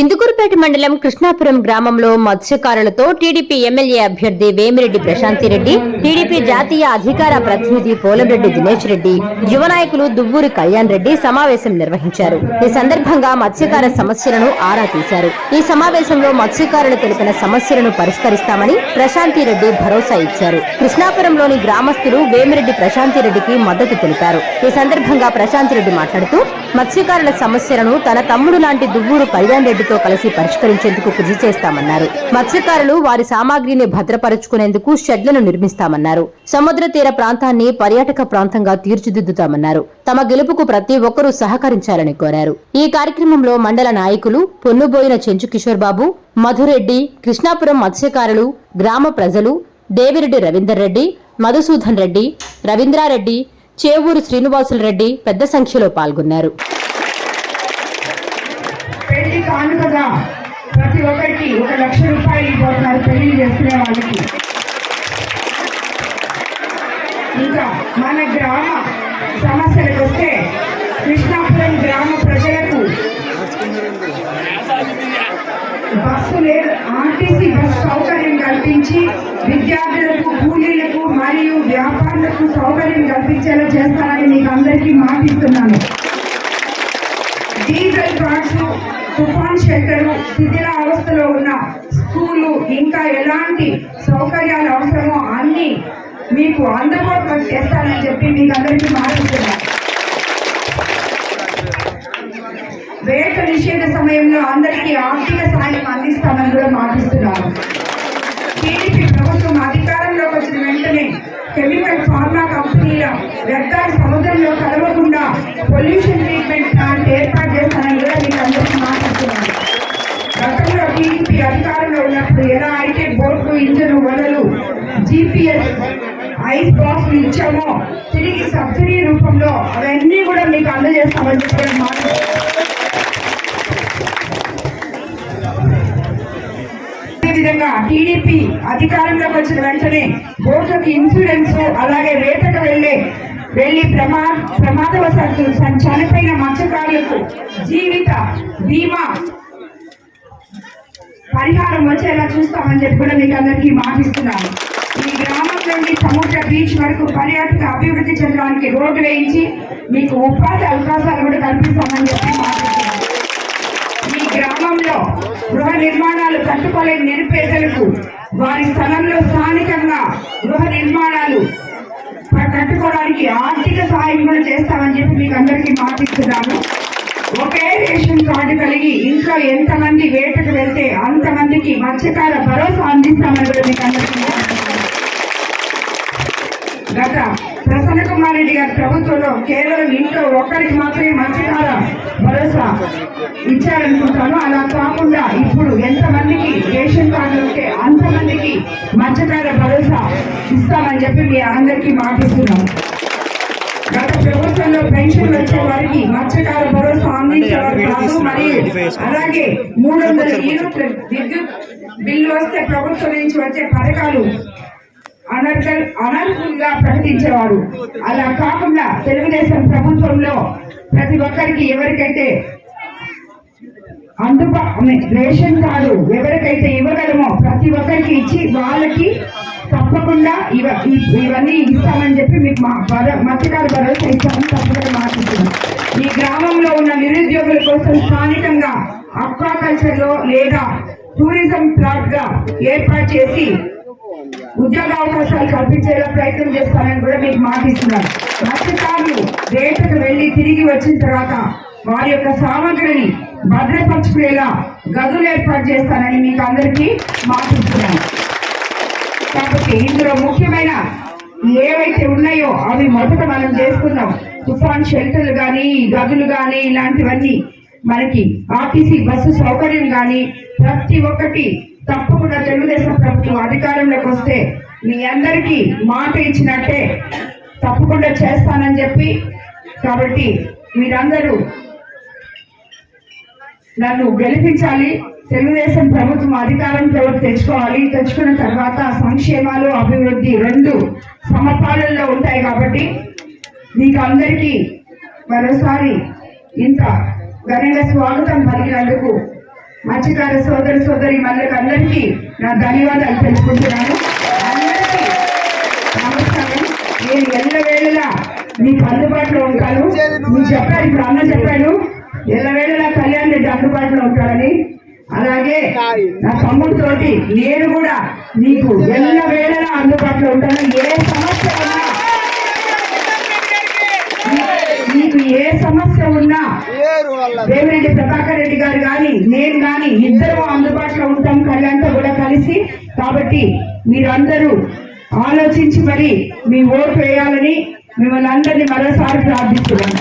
ఇందుకూరుపేట మండలం కృష్ణాపురం గ్రామంలో మత్స్యకారులతో TDP MLA అభ్యర్థి వేమిరెడ్డి ప్రశాంతిరెడ్డి టీడీపీ జాతీయ అధికార ప్రతినిధి పోలంరెడ్డి దినేష్ రెడ్డి యువ నాయకులు దువ్వూరి కళ్యాణ్ రెడ్డి సమావేశం నిర్వహించారు. ఈ సందర్భంగా మత్స్యకార సమస్యలను ఆరా తీశారు. ఈ సమావేశంలో మత్స్యకారులు తెలిపిన సమస్యలను పరిష్కరిస్తామని ప్రశాంతిరెడ్డి భరోసా ఇచ్చారు. కృష్ణాపురంలోని గ్రామస్తులు వేమిరెడ్డి ప్రశాంతిరెడ్డికి మద్దతు తెలిపారు. ఈ సందర్భంగా ప్రశాంతిరెడ్డి మాట్లాడుతూ మత్స్యకారుల సమస్యలను తన తమ్ముడు లాంటి దువ్వూరు కళ్యాణ్ రెడ్డి బోర్డుతో కలిసి పరిష్కరించేందుకు కృషి చేస్తామన్నారు. మత్స్యకారులు వారి సామాగ్రిని భద్రపరచుకునేందుకు షెడ్లను నిర్మిస్తామన్నారు. సముద్ర తీర ప్రాంతాన్ని పర్యాటక ప్రాంతంగా తీర్చిదిద్దుతామన్నారు. తమ గెలుపుకు ప్రతి ఒక్కరూ సహకరించాలని కోరారు. ఈ కార్యక్రమంలో మండల నాయకులు పొన్నుబోయిన చెంచు కిషోర్ బాబు మధురెడ్డి కృష్ణాపురం మత్స్యకారులు గ్రామ ప్రజలు దేవిరెడ్డి రవీందర్ రెడ్డి మధుసూదన్ రెడ్డి రవీంద్రారెడ్డి చేవూరు శ్రీనివాసుల రెడ్డి పెద్ద సంఖ్యలో పాల్గొన్నారు. పెళ్ళి కానుకగా ప్రతి ఒక్కరికి ఒక లక్ష రూపాయలు ఇవ్వబోతున్నారు పెళ్ళి చేసుకునే వాళ్ళకి. ఇంకా మన గ్రామ సమస్యలకు వస్తే కృష్ణాపురం గ్రామ ప్రజలకు బస్సు లేదు ఆర్టీసీ బస్సు సౌకర్యం కల్పించి విద్యార్థులకు కూలీలకు మరియు వ్యాపారులకు సౌకర్యం కల్పించేలా చేస్తారని మీకు అందరికీ మాటిస్తున్నాను. డీజిల్ కార్డ్స్ తుఫాన్ షెల్టర్లు శిథిల అవస్థలో ఉన్న స్కూలు ఇంకా ఎలాంటి సౌకర్యాలు అవసరమో అన్ని మీకు అందుబాటులో చేస్తానని చెప్పి మీకు అందరికీ మారుస్తున్నాను వేట నిషేధ సమయంలో అందరికీ ఆర్థిక సాయం అందిస్తామని కూడా మాటిస్తున్నారు. టీడీపీ ప్రభుత్వం అధికారంలోకి వచ్చిన వెంటనే కెమికల్ ఫార్మా కంపెనీల వ్యర్థాలు సముద్రంలో కలవకుండా పొల్యూషన్ ట్రీట్మెంట్ ప్లాంట్ ఏర్పాటు చేస్తానని కూడా మీకు అందరికీ గతంలో టీడీపీ అధికారంలో ఉన్నప్పుడు ఎలా అయితే బోట్లు ఇంజను వలలు జీపీఎస్ ఐస్ బాక్స్ ఇచ్చామో తిరిగి సబ్సిడీ రూపంలో అవన్నీ కూడా మీకు అందజేస్తామని చెప్పారు మాట్లాడుతున్నాను విధంగా టీడీపీ అధికారంలోకి వచ్చిన వెంటనే బోట్లకు ఇన్సూరెన్స్ అలాగే వెళ్ళి ప్రమా ప్రమాదవశాత్తు చనిపోయిన మత్స్యకారులకు జీవిత బీమా పరిహారం వచ్చేలా చూస్తామని చెప్పి కూడా మీకు అందరికీ మాటిస్తున్నాను. ఈ గ్రామం నుండి సముద్ర బీచ్ వరకు పర్యాటక అభివృద్ధి చెందడానికి రోడ్డు వేయించి మీకు ఉపాధి అవకాశాలు కూడా కల్పిస్తామని చెప్పి మాటిస్తున్నాను. ఈ గ్రామంలో గృహ నిర్మాణాలు కట్టుకోలేని నిరుపేదలకు వారి స్థలంలో స్థానికంగా గృహ నిర్మాణాలు కట్టుకోవడానికి ఆర్థిక సహాయం కూడా చేస్తామని చెప్పి మీకు అందరికీ మాటిస్తున్నాను. ఒకే రేషన్ కార్డు కలిగి ఇంట్లో ఎంతమంది వేటకు వెళ్తే అంతమందికి మత్స్యకార భరోసా అందిస్తామని కూడా మీకు అందరికీ గత ప్రసన్న కుమార్ రెడ్డి గారి ప్రభుత్వంలో కేవలం ఇంట్లో ఒక్కరికి మాత్రమే మత్స్యకార భరోసా ఇచ్చారనుకుంటాను. అలా కాకుండా ఇప్పుడు ఎంతమందికి రేషన్ కార్డు ఉంటే మత్స్యకార భరోసా ఇస్తామని చెప్పి మీ అందరికీ మాటిస్తున్నాం. గత ప్రభుత్వంలో పెన్షన్ వచ్చే వారికి మత్స్యకార భరోసా అందించేవారు కాదు మరియు అలాగే మూడు వందల యూనిట్ల విద్యుత్ బిల్లు వస్తే ప్రభుత్వం నుంచి వచ్చే పథకాలు అనర్గ అనర్హులుగా ప్రకటించేవారు. అలా కాకుండా తెలుగుదేశం ప్రభుత్వంలో ప్రతి ఒక్కరికి ఎవరికైతే అందుబా రేషన్ కార్డు ఎవరికైతే ఇవ్వగలమో ప్రతి ఒక్కరికి ఇచ్చి వాళ్ళకి తప్పకుండా ఇవ ఇ- ఇవన్నీ ఇస్తామని చెప్పి మీకు మా భరో- మత్స్యకారు భరోసా ఇస్తామని తప్పకుండా మాట్లాడుతున్నాం. ఈ గ్రామంలో ఉన్న నిరుద్యోగుల కోసం స్థానికంగా అక్వాకల్చర్లో లేదా టూరిజం ప్లాట్గా ఏర్పాటు చేసి ఉద్యోగ అవకాశాలు కల్పించేలా ప్రయత్నం చేస్తానని కూడా మీకు మాటిస్తున్నారు. మత్స్యకారులు వేటకు వెళ్ళి తిరిగి వచ్చిన తర్వాత వారి యొక్క సామగ్రిని భద్రపరచుకునేలా గదులు ఏర్పాటు చేస్తానని మీకు అందరికీ మాటిస్తున్నాను. కాబట్టి ఇందులో ముఖ్యమైన ఏవైతే ఉన్నాయో అవి మొదట మనం చేసుకుందాం. తుఫాన్ షెల్టర్లు కానీ గదులు కానీ ఇలాంటివన్నీ మనకి ఆర్టీసీ బస్సు సౌకర్యం కానీ ప్రతి ఒక్కటి తప్పకుండా తెలుగుదేశం ప్రభుత్వం అధికారంలోకి వస్తే మీ అందరికీ మాట ఇచ్చినట్టే తప్పకుండా చేస్తానని చెప్పి కాబట్టి మీరందరూ నన్ను గెలిపించాలి. తెలుగుదేశం ప్రభుత్వం అధికారంలోకి తెచ్చుకోవాలి? తెచ్చుకున్న తర్వాత సంక్షేమాలు అభివృద్ధి రెండు సమపాలనలో ఉంటాయి కాబట్టి మీకు అందరికీ మరోసారి ఇంత ఘనంగా స్వాగతం పలికినందుకు మత్స్యకార సోదర సోదరి మళ్ళకి అందరికీ నా ధన్యవాదాలు తెలుసుకుంటున్నాను అందరికీ నమస్కారం. నేను ఎల్లవేళలా మీకు అందుబాటులో ఉంటాను. మీరు చెప్పారు ఇప్పుడు అన్న చెప్పాడు. ఎల్లవేళలా అందుబాటులో ఉంటాడని అలాగే నా తమ్ముడితోటి నేను కూడా నీకు ఎల్లవేళలా అందుబాటులో ఉంటాను ఏ సమస్య ఉన్నా నీకు ఏ సమస్య ఉన్నా దేవిరెడ్డి ప్రభాకర్ రెడ్డి గారు కానీ నేను కానీ ఇద్దరు అందుబాటులో ఉంటాం కళ్యాణ్తో కూడా కలిసి. కాబట్టి మీరందరూ ఆలోచించి మరి మీ ఓటు వేయాలని మిమ్మల్ని అందరినీ మరోసారి ప్రార్థిస్తున్నాను